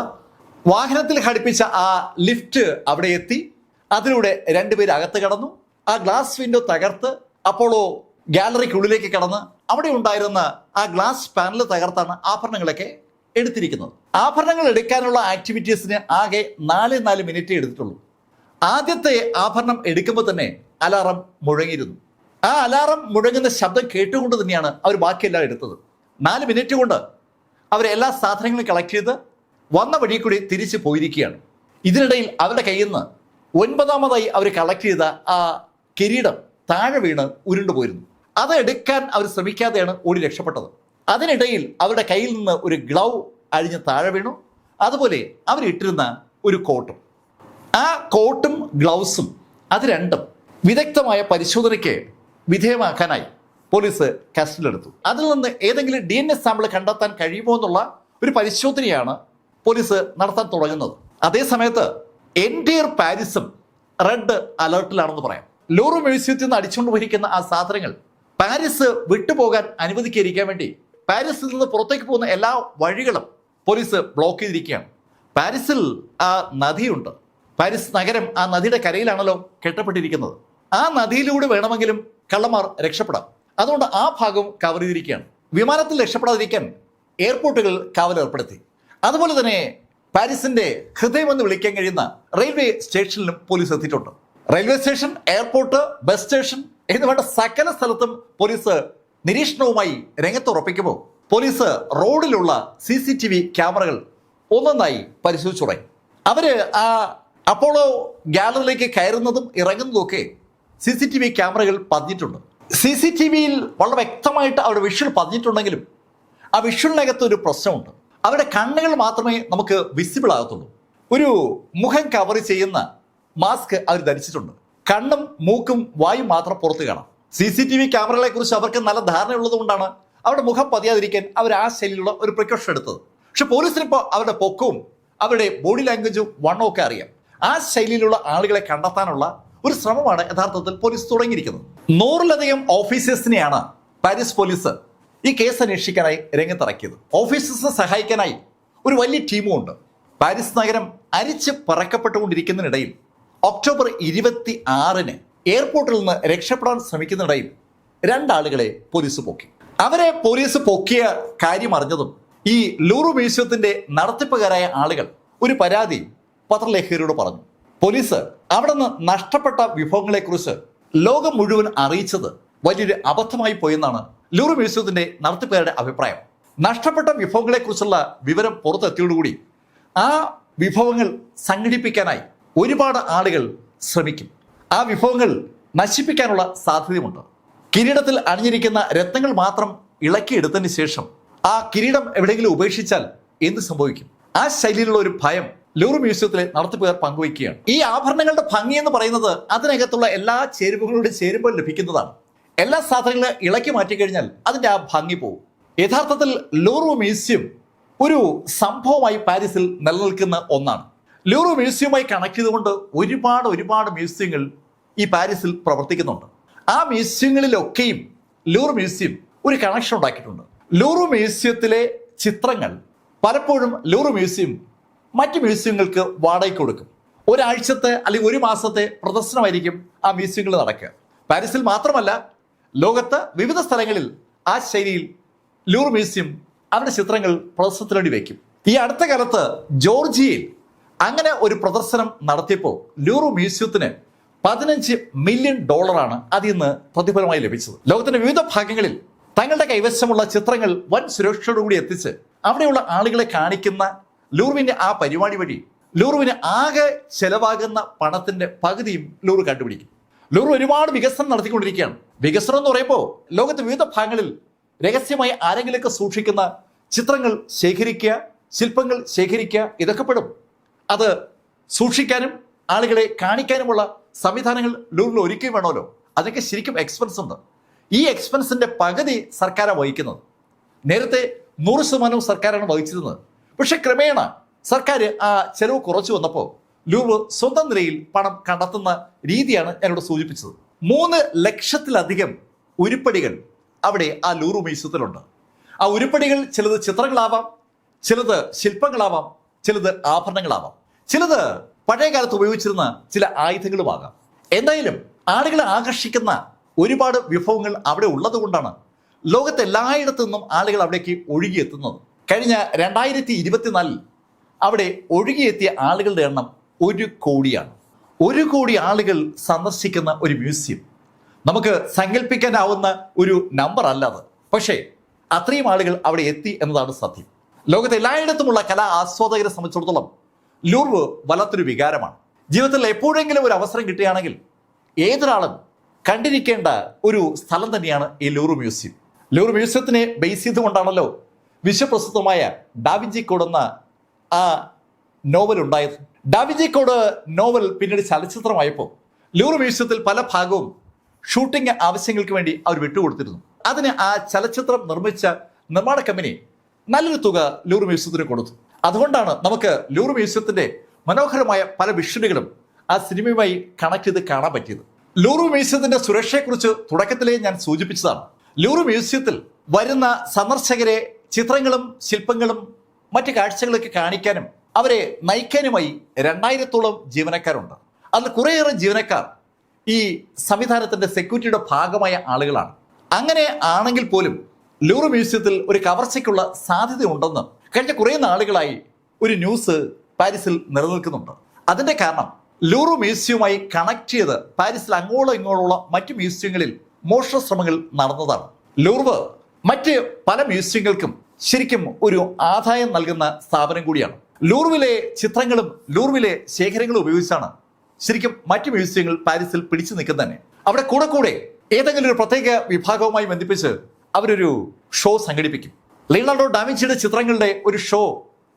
വാഹനത്തിൽ ഘടിപ്പിച്ച ആ ലിഫ്റ്റ് അവിടെ എത്തി. അതിലൂടെ രണ്ടുപേർ അകത്ത് കടന്നു. ആ ഗ്ലാസ് വിൻഡോ തകർത്ത് അപ്പോളോ ഗാലറിക്കുള്ളിലേക്ക് കടന്ന് അവിടെ ഉണ്ടായിരുന്ന ആ ഗ്ലാസ് പാനൽ തകർത്താണ് ആഭരണങ്ങളൊക്കെ എടുത്തിരിക്കുന്നത്. ആഭരണങ്ങൾ എടുക്കാനുള്ള ആക്ടിവിറ്റീസിന് ആകെ നാല് നാല് മിനിറ്റ് എടുത്തിട്ടുള്ളൂ. ആദ്യത്തെ ആഭരണം എടുക്കുമ്പോൾ തന്നെ അലാറം മുഴങ്ങിയിരുന്നു. ആ അലാറം മുഴങ്ങുന്ന ശബ്ദം കേട്ടുകൊണ്ട് തന്നെയാണ് അവർ ബാക്കിയെല്ലാം എടുത്തത്. നാല് മിനിറ്റ് കൊണ്ട് അവർ എല്ലാ സാധനങ്ങളും കളക്ട് ചെയ്ത് വന്ന വഴി കൂടി തിരിച്ചു പോയിരിക്കുകയാണ്. ഇതിനിടയിൽ അവരുടെ കയ്യിൽ നിന്ന് ഒൻപതാമതായി അവർ കളക്ട് ചെയ്ത ആ കിരീടം താഴെ വീണ് ഉരുണ്ടു പോയിരുന്നു. അത് എടുക്കാൻ അവർ ശ്രമിക്കാതെയാണ് ഓടി രക്ഷപ്പെട്ടത്. അതിനിടയിൽ അവരുടെ കയ്യിൽ നിന്ന് ഒരു ഗ്ലൗ അഴിഞ്ഞ് താഴെ വീണു. അതുപോലെ അവരിട്ടിരുന്ന ഒരു കോട്ടും. ആ കോട്ടും ഗ്ലൗസും അത് രണ്ടും വിദഗ്ധമായ പരിശോധനയ്ക്ക് വിധേയമാക്കാനായി പോലീസ് കസ്റ്റഡിയിലെടുത്തു. അതിൽ നിന്ന് ഏതെങ്കിലും ഡി എൻ എസ് സാമ്പിൾ കണ്ടെത്താൻ കഴിയുമോ എന്നുള്ള ഒരു പരിശോധനയാണ് പോലീസ് നടത്താൻ തുടങ്ങുന്നത്. അതേ സമയത്ത് എന്റയർ പാരീസും റെഡ് അലർട്ടിലാണെന്ന് പറയാം. ലൂറു മ്യൂസിയത്തിൽ നിന്ന് അടിച്ചുകൊണ്ട് പോയിരിക്കുന്ന ആ സാധനങ്ങൾ പാരീസ് വിട്ടുപോകാൻ അനുവദിക്കാതിരിക്കാൻ വേണ്ടി പാരീസിൽ നിന്ന് പുറത്തേക്ക് പോകുന്ന എല്ലാ വഴികളും പോലീസ് ബ്ലോക്ക് ചെയ്തിരിക്കുകയാണ്. പാരീസിൽ ആ നദിയുണ്ട്. പാരീസ് നഗരം ആ നദിയുടെ കരയിലാണല്ലോ കെട്ടപ്പെട്ടിരിക്കുന്നത്. ആ നദിയിലൂടെ വേണമെങ്കിലും കള്ളന്മാർ രക്ഷപ്പെടാം. അതുകൊണ്ട് ആ ഭാഗം കവർ ചെയ്തിരിക്കുകയാണ്. വിമാനത്തിൽ രക്ഷപ്പെടാതിരിക്കാൻ എയർപോർട്ടുകൾ കാവൽ ഏർപ്പെടുത്തി. അതുപോലെ തന്നെ പാരീസിന്റെ ഹൃദയം എന്ന് വിളിക്കാൻ കഴിയുന്ന റെയിൽവേ സ്റ്റേഷനിലും പോലീസ് എത്തിയിട്ടുണ്ട്. Railway station airport bus station എന്ന് വേണ്ട സകല സ്ഥലത്തും പോലീസ് നിരീക്ഷണവുമായി രംഗത്തുറപ്പിക്കുമ്പോൾ പോലീസ് റോഡിലുള്ള സി സി ടി വി ക്യാമറകൾ ഒന്നൊന്നായി പരിശോധിച്ചു തുടങ്ങി അവർ ആ അപ്പോളോ ഗാലറിയിലേക്ക് കയറുന്നതും ഇറങ്ങുന്നതും ഒക്കെ സി സി ടി വി ക്യാമറകൾ പതിഞ്ഞിട്ടുണ്ട്. സി സി ടി വിയിൽ വളരെ വ്യക്തമായിട്ട് അവരുടെ വിഷ്വൽ പതിഞ്ഞിട്ടുണ്ടെങ്കിലും ആ വിഷ്വലിനകത്ത് ഒരു പ്രശ്നമുണ്ട്. അവരുടെ കണ്ണുകൾ മാത്രമേ നമുക്ക് വിസിബിൾ ആകത്തുള്ളൂ. ഒരു മുഖം കവർ ചെയ്യുന്ന മാസ്ക് അവർ ധരിച്ചിട്ടുണ്ട്. കണ്ണും മൂക്കും വായും മാത്രം പുറത്ത് കാണാം. സി സി ടി വി ക്യാമറകളെ കുറിച്ച് അവർക്ക് നല്ല ധാരണയുള്ളത് കൊണ്ടാണ് അവരുടെ മുഖം പതിയാതിരിക്കാൻ അവർ ആ ശൈലിയിലുള്ള ഒരു പ്രിക്കോഷൻ എടുത്തത്. പക്ഷെ പോലീസിനിപ്പോൾ അവരുടെ പൊക്കവും അവരുടെ ബോഡി ലാംഗ്വേജും വണ്ണവും ഒക്കെ അറിയാം. ആ ശൈലിയിലുള്ള ആളുകളെ കണ്ടെത്താനുള്ള ഒരു ശ്രമമാണ് യഥാർത്ഥത്തിൽ പോലീസ് തുടങ്ങിയിരിക്കുന്നത്. നൂറിലധികം ഓഫീസേഴ്സിനെയാണ് പാരീസ് പോലീസ് ഈ കേസ് അന്വേഷിക്കാനായി രംഗത്തിറക്കിയത്. ഓഫീസേഴ്സിനെ സഹായിക്കാനായി ഒരു വലിയ ടീമും ഉണ്ട് പാരീസ് നഗരം അരിച്ച് പറക്കപ്പെട്ടുകൊണ്ടിരിക്കുന്നതിനിടയിൽ ഒക്ടോബർ ഇരുപത്തി ആറിന് എയർപോർട്ടിൽ നിന്ന് രക്ഷപ്പെടാൻ ശ്രമിക്കുന്നതിനിടയിൽ രണ്ടാളുകളെ പോലീസ് പൊക്കി. അവരെ പോലീസ് പൊക്കിയ കാര്യം അറിഞ്ഞതും ഈ ലൂറു മ്യൂസിയത്തിന്റെ നടത്തിപ്പുകാരായ ആളുകൾ ഒരു പരാതി പത്രലേഖകരോട് പറഞ്ഞു പോലീസ് അവിടെ നിന്ന് നഷ്ടപ്പെട്ട വിഭവങ്ങളെക്കുറിച്ച് ലോകം മുഴുവൻ അറിയിച്ചത് വലിയൊരു അബദ്ധമായി പോയെന്നാണ് ലൂറു മ്യൂസിയത്തിന്റെ നടത്തിപ്പുകാരുടെ അഭിപ്രായം. നഷ്ടപ്പെട്ട വിഭവങ്ങളെക്കുറിച്ചുള്ള വിവരം പുറത്തെത്തിയോടുകൂടി ആ വിഭവങ്ങൾ സംഘടിപ്പിക്കാനായി ഒരുപാട് ആളുകൾ ശ്രമിക്കും. ആ വിഭവങ്ങൾ നശിപ്പിക്കാനുള്ള സാധ്യതയുമുണ്ട്. കിരീടത്തിൽ അണിഞ്ഞിരിക്കുന്ന രത്നങ്ങൾ മാത്രം ഇളക്കിയെടുത്തതിന് ശേഷം ആ കിരീടം എവിടെയെങ്കിലും ഉപേക്ഷിച്ചാൽ എന്ത് സംഭവിക്കും? ആ ശൈലിയിലുള്ള ഒരു ഭയം ലൂറ് മ്യൂസിയത്തിലെ നടത്തിപ്പുകാർ പങ്കുവയ്ക്കുകയാണ്. ഈ ആഭരണങ്ങളുടെ ഭംഗി എന്ന് പറയുന്നത് അതിനകത്തുള്ള എല്ലാ ചേരുവകളുടെ ചേരുമ്പോൾ ലഭിക്കുന്നതാണ്. എല്ലാ സാധനങ്ങളും ഇളക്കി മാറ്റിക്കഴിഞ്ഞാൽ അതിന്റെ ആ ഭംഗി പോകും യഥാർത്ഥത്തിൽ ലൂറു മ്യൂസിയം ഒരു സംഭവമായി പാരീസിൽ നിലനിൽക്കുന്ന ഒന്നാണ്. ലൂറു മ്യൂസിയവുമായി കണക്ട് ചെയ്തുകൊണ്ട് ഒരുപാട് ഒരുപാട് മ്യൂസിയങ്ങൾ ഈ പാരീസിൽ പ്രവർത്തിക്കുന്നുണ്ട്. ആ മ്യൂസിയങ്ങളിലൊക്കെയും ലൂർ മ്യൂസിയം ഒരു കണക്ഷൻ ഉണ്ടാക്കിയിട്ടുണ്ട്. ലൂറു മ്യൂസിയത്തിലെ ചിത്രങ്ങൾ പലപ്പോഴും ലൂറു മ്യൂസിയം മറ്റ് മ്യൂസിയങ്ങൾക്ക് വാടകയ്ക്ക് കൊടുക്കും. ഒരാഴ്ചത്തെ അല്ലെങ്കിൽ ഒരു മാസത്തെ പ്രദർശനമായിരിക്കും ആ മ്യൂസിയങ്ങൾ നടക്കുക. പാരീസിൽ മാത്രമല്ല ലോകത്ത് വിവിധ സ്ഥലങ്ങളിൽ ആ ശൈലിയിൽ ലൂർ മ്യൂസിയം അവരുടെ ചിത്രങ്ങൾ പ്രദർശനത്തിന് വേണ്ടി വയ്ക്കും. ഈ അടുത്ത കാലത്ത് ജോർജിയയിൽ അങ്ങനെ ഒരു പ്രദർശനം നടത്തിയപ്പോൾ ലൂർ മ്യൂസിയത്തിന് പതിനഞ്ച് മില്യൺ ഡോളറാണ് അതിൽ നിന്ന് പ്രതിഫലമായി ലഭിച്ചത്. ലോകത്തിന്റെ വിവിധ ഭാഗങ്ങളിൽ തങ്ങളുടെ കൈവശമുള്ള ചിത്രങ്ങൾ വൻ സുരക്ഷയോടുകൂടി എത്തിച്ച് അവിടെയുള്ള ആളുകളെ കാണിക്കുന്ന ലൂറുവിന്റെ ആ പരിപാടി വഴി ലൂറുവിന് ആകെ ചെലവാകുന്ന പണത്തിന്റെ പകുതിയും ലൂർ കണ്ടുപിടിക്കും. ലൂർ ഒരുപാട് വികസനം നടത്തിക്കൊണ്ടിരിക്കുകയാണ്. വികസനം എന്ന് പറയുമ്പോൾ ലോകത്തെ വിവിധ ഭാഗങ്ങളിൽ രഹസ്യമായി ആരെങ്കിലുമൊക്കെ സൂക്ഷിക്കുന്ന ചിത്രങ്ങൾ ശേഖരിക്കുക ശില്പങ്ങൾ ശേഖരിക്കുക ഇതൊക്കെ പെടും. അത് സൂക്ഷിക്കാനും ആളുകളെ കാണിക്കാനുമുള്ള സംവിധാനങ്ങൾ ലൂറിൽ ഒരുക്കുകയും വേണമല്ലോ. അതൊക്കെ ശരിക്കും എക്സ്പെൻസ് ഉണ്ട് ഈ എക്സ്പെൻസിന്റെ പകുതി സർക്കാരാണ് വഹിക്കുന്നത്. നേരത്തെ നൂറ് ശതമാനവും സർക്കാരാണ് വഹിച്ചിരുന്നത്. പക്ഷെ ക്രമേണ സർക്കാർ ആ ചെലവ് കുറച്ചു വന്നപ്പോൾ ലൂവ് സ്വന്തം നിലയിൽ പണം കണ്ടെത്തുന്ന രീതിയാണ് ഞാനിവിടെ സൂചിപ്പിച്ചത്. മൂന്ന് ലക്ഷത്തിലധികം ഉരുപ്പടികൾ അവിടെ ആ ലൂറു മ്യൂസിയത്തിലുണ്ട്. ആ ഉരുപ്പടികൾ ചിലത് ചിത്രങ്ങളാവാം ചിലത് ശില്പങ്ങളാവാം ചിലത് ആഭരണങ്ങളാവാം. ചിലത് പഴയകാലത്ത് ഉപയോഗിച്ചിരുന്ന ചില ആയുധങ്ങളുമാകാം. എന്തായാലും ആളുകളെ ആകർഷിക്കുന്ന ഒരുപാട് വിഭവങ്ങൾ അവിടെ ഉള്ളതുകൊണ്ടാണ് ലോകത്തെ എല്ലായിടത്തു നിന്നും ആളുകൾ അവിടേക്ക് ഒഴുകിയെത്തുന്നത്. കഴിഞ്ഞ രണ്ടായിരത്തി ഇരുപത്തിനാലിൽ അവിടെ ഒഴുകിയെത്തിയ ആളുകളുടെ എണ്ണം ഒരു കോടിയാണ്. ഒരു കോടി ആളുകൾ സന്ദർശിക്കുന്ന ഒരു മ്യൂസിയം. നമുക്ക് സങ്കല്പിക്കാനാവുന്ന ഒരു നമ്പർ അല്ല അത്. പക്ഷേ അത്രയും ആളുകൾ അവിടെ എത്തി എന്നതാണ് സത്യം. ലോകത്തെ എല്ലായിടത്തുമുള്ള കലാ ആസ്വാദകരെ സംബന്ധിച്ചിടത്തോളം ലൂർവ് വല്ലാത്തൊരു വികാരമാണ്. ജീവിതത്തിൽ എപ്പോഴെങ്കിലും ഒരു അവസരം കിട്ടുകയാണെങ്കിൽ ഏതൊരാളും കണ്ടിരിക്കേണ്ട ഒരു സ്ഥലം തന്നെയാണ് ഈ ലൂർ മ്യൂസിയം. ലൂർ മ്യൂസിയത്തിനെ ബേസ് ചെയ്തുകൊണ്ടാണല്ലോ വിശ്വപ്രസിദ്ധമായ ഡാവിഞ്ചി കോഡ് എന്ന ആ നോവൽ ഉണ്ടായത്. ഡാവിഞ്ചി കോഡ് നോവൽ പിന്നീട് ചലച്ചിത്രമായപ്പോൾ ലൂർ മ്യൂസിയത്തിൽ പല ഭാഗവും ഷൂട്ടിംഗ് ആവശ്യങ്ങൾക്ക് വേണ്ടി അവർ വിട്ടുകൊടുത്തിരുന്നു. അതിന് ആ ചലച്ചിത്രം നിർമ്മിച്ച നിർമ്മാണ കമ്പനി നല്ലൊരു തുക ലൂർ മ്യൂസിയത്തിന് കൊടുത്തു. അതുകൊണ്ടാണ് നമുക്ക് ലൂർ മ്യൂസിയത്തിന്റെ മനോഹരമായ പല വിഷനുകളും ആ സിനിമയുമായി കണക്ട് ചെയ്ത് കാണാൻ പറ്റിയത്. ലൂറു മ്യൂസിയത്തിന്റെ സുരക്ഷയെക്കുറിച്ച് തുടക്കത്തിലേ ഞാൻ സൂചിപ്പിച്ചതാണ്. ലൂറു മ്യൂസിയത്തിൽ വരുന്ന സന്ദർശകരെ ചിത്രങ്ങളും ശില്പങ്ങളും മറ്റ് കാഴ്ചകളൊക്കെ കാണിക്കാനും അവരെ നയിക്കാനുമായി രണ്ടായിരത്തോളം ജീവനക്കാരുണ്ട്. അന്ന് കുറേയേറെ ജീവനക്കാർ ഈ സംവിധാനത്തിന്റെ സെക്യൂരിറ്റിയുടെ ഭാഗമായ ആളുകളാണ്. അങ്ങനെ ആണെങ്കിൽ പോലും ലൂറ് മ്യൂസിയത്തിൽ ഒരു കവർച്ചയ്ക്കുള്ള സാധ്യതയുണ്ടെന്ന് കഴിഞ്ഞ കുറേ നാളുകളായി ഒരു ന്യൂസ് പാരീസിൽ നിലനിൽക്കുന്നുണ്ട്. അതിന്റെ കാരണം ലൂറു മ്യൂസിയവുമായി കണക്ട് ചെയ്ത് പാരീസിൽ അങ്ങോളം ഇങ്ങോളമുള്ള മറ്റ് മ്യൂസിയങ്ങളിൽ മോഷണ ശ്രമങ്ങൾ നടന്നതാണ്. ലൂർവ് മറ്റ് പല മ്യൂസിയങ്ങൾക്കും ശരിക്കും ഒരു ആദായം നൽകുന്ന സ്ഥാപനം കൂടിയാണ്. ലൂർവിലെ ചിത്രങ്ങളും ലൂർവിലെ ശേഖരങ്ങളും ഉപയോഗിച്ചാണ് ശരിക്കും മറ്റ് മ്യൂസിയങ്ങൾ പാരീസിൽ പിടിച്ചു നിൽക്കുന്നത് തന്നെ. അവിടെ കൂടെ കൂടെ ഏതെങ്കിലും ഒരു പ്രത്യേക വിഭാഗവുമായി ബന്ധിപ്പിച്ച് അവരൊരു ഷോ സംഘടിപ്പിക്കും. ലിയണാർഡോ ഡാവിഞ്ചിയുടെ ചിത്രങ്ങളുടെ ഒരു ഷോ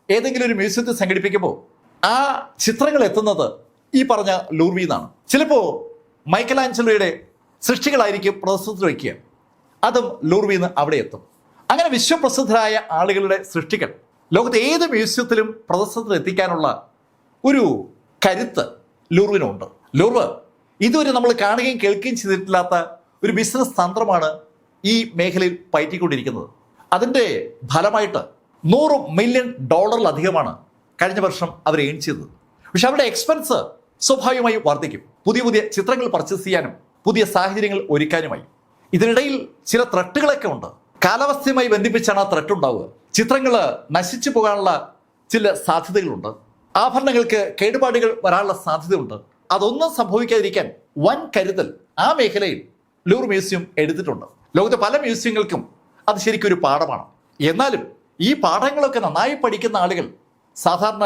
ഏതെങ്കിലും ഒരു മ്യൂസിയത്തിൽ സംഘടിപ്പിക്കുമ്പോൾ ആ ചിത്രങ്ങൾ എത്തുന്നത് ഈ പറഞ്ഞ ലൂർവിന്നാണ് ചിലപ്പോൾ മൈക്കൽ ആഞ്ചലോയുടെ സൃഷ്ടികളായിരിക്കും പ്രദർശനത്തിൽ വയ്ക്കുക. അതും ലൂർവിൽ നിന്ന് അവിടെ എത്തും. അങ്ങനെ വിശ്വപ്രസിദ്ധരായ ആളുകളുടെ സൃഷ്ടികൾ ലോകത്തെ ഏത് മ്യൂസിയത്തിലും പ്രദർശനത്തിൽ എത്തിക്കാനുള്ള ഒരു കരുത്ത് ലൂർവിനുണ്ട്. ലൂർവ് ഇതുവരെ നമ്മൾ കാണുകയും കേൾക്കുകയും ചെയ്തിട്ടില്ലാത്ത ഒരു ബിസിനസ് തന്ത്രമാണ് ഈ മേഖലയിൽ പയറ്റിക്കൊണ്ടിരിക്കുന്നത്. അതിന്റെ ഫലമായിട്ട് നൂറ് മില്യൺ ഡോളറിലധികമാണ് കഴിഞ്ഞ വർഷം അവർ ഏൺ ചെയ്തത്. പക്ഷെ അവരുടെ എക്സ്പെൻസ് സ്വാഭാവികമായി വർദ്ധിക്കും. പുതിയ പുതിയ ചിത്രങ്ങൾ പർച്ചേസ് ചെയ്യാനും പുതിയ സാഹചര്യങ്ങൾ ഒരുക്കാനുമായി. ഇതിനിടയിൽ ചില ത്രട്ടുകളൊക്കെ ഉണ്ട്. കാലാവസ്ഥയുമായി ബന്ധിപ്പിച്ചാണ് ആ ത്രട്ട് ഉണ്ടാവുക. ചിത്രങ്ങൾ നശിച്ചു പോകാനുള്ള ചില സാധ്യതകളുണ്ട്. ആഭരണങ്ങൾക്ക് കേടുപാടുകൾ വരാനുള്ള സാധ്യതയുണ്ട്. അതൊന്നും സംഭവിക്കാതിരിക്കാൻ വൻ കരുതൽ ആ മേഖലയിൽ ലൂർ മ്യൂസിയം എടുത്തിട്ടുണ്ട്. ലോകത്തെ പല മ്യൂസിയങ്ങൾക്കും അത് ശരിക്കും ഒരു പാഠമാണ്. എന്നാലും ഈ പാഠങ്ങളൊക്കെ നന്നായി പഠിക്കുന്ന ആളുകൾ സാധാരണ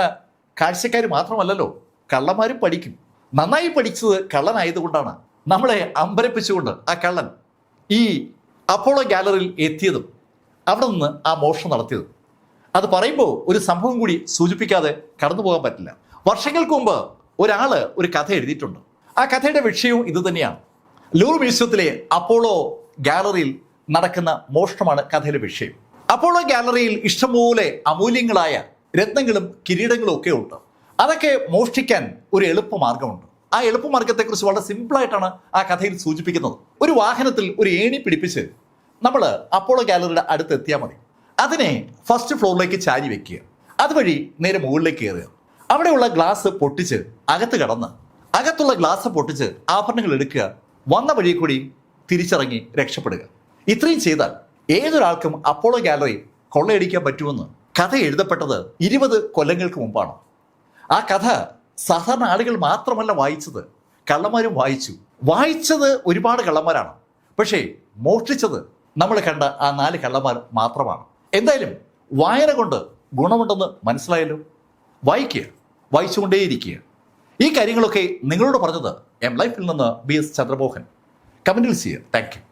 കാഴ്ചക്കാർ മാത്രമല്ലല്ലോ കള്ളന്മാരും പഠിക്കും. നന്നായി പഠിച്ചത് കള്ളനായതുകൊണ്ടാണ് നമ്മളെ അമ്പരപ്പിച്ചുകൊണ്ട് ആ കള്ളൻ ഈ അപ്പോളോ ഗാലറിയിൽ എത്തിയതും അവിടെ നിന്ന് ആ മോഷണം നടത്തിയതും. അത് പറയുമ്പോൾ ഒരു സംഭവം കൂടി സൂചിപ്പിക്കാതെ കടന്നു പോകാൻ പറ്റില്ല. വർഷങ്ങൾക്ക് മുമ്പ് ഒരാൾ ഒരു കഥ എഴുതിയിട്ടുണ്ട്. ആ കഥയുടെ വിഷയവും ഇത് തന്നെയാണ്. ലൂർ മ്യൂസിയത്തിലെ അപ്പോളോ ഗാലറിയിൽ നടക്കുന്ന മോഷണമാണ് കഥയിലെ വിഷയം. അപ്പോളോ ഗാലറിയിൽ ഇഷ്ടംപോലെ അമൂല്യങ്ങളായ രത്നങ്ങളും കിരീടങ്ങളും ഒക്കെ ഉണ്ട്. അതൊക്കെ മോഷ്ടിക്കാൻ ഒരു എളുപ്പമാർഗമുണ്ട്. ആ എളുപ്പമാർഗത്തെക്കുറിച്ച് വളരെ സിമ്പിളായിട്ടാണ് ആ കഥയിൽ സൂചിപ്പിക്കുന്നത്. ഒരു വാഹനത്തിൽ ഒരു ഏണി പിടിപ്പിച്ച് നമ്മൾ അപ്പോളോ ഗാലറിയുടെ അടുത്ത് എത്തിയാൽ മതി. അതിനെ ഫസ്റ്റ് ഫ്ലോറിലേക്ക് ചാരി വെക്കുക. അതുവഴി നേരെ മുകളിലേക്ക് കയറുക. അവിടെയുള്ള ഗ്ലാസ് പൊട്ടിച്ച് അകത്ത് കടന്ന് അകത്തുള്ള ഗ്ലാസ് പൊട്ടിച്ച് ആഭരണങ്ങൾ എടുക്കുക. വന്ന വഴി കൂടി തിരിച്ചിറങ്ങി രക്ഷപ്പെടുക. ഇത്രയും ചെയ്താൽ ഏതൊരാൾക്കും അപ്പോളോ ഗാലറി കൊള്ളയടിക്കാൻ പറ്റുമെന്ന് കഥ എഴുതപ്പെട്ടത് ഇരുപത് കൊല്ലങ്ങൾക്ക് മുമ്പാണ്. ആ കഥ സാധാരണ ആളുകൾ മാത്രമല്ല വായിച്ചത്. കള്ളന്മാരും വായിച്ചു. വായിച്ചത് ഒരുപാട് കള്ളന്മാരാണ്. പക്ഷേ മോഷ്ടിച്ചത് നമ്മൾ കണ്ട ആ നാല് കള്ളന്മാർ മാത്രമാണ്. എന്തായാലും വായന കൊണ്ട് ഗുണമുണ്ടെന്ന് മനസ്സിലായല്ലോ? വായിക്കുക വായിച്ചുകൊണ്ടേയിരിക്കുക. ഈ കാര്യങ്ങളൊക്കെ നിങ്ങളോട് പറഞ്ഞത് എം ലൈഫിൽ നിന്ന് ബി എസ് ചന്ദ്രമോഹൻ. കമന്റിൽ ചെയ്യുക താങ്ക്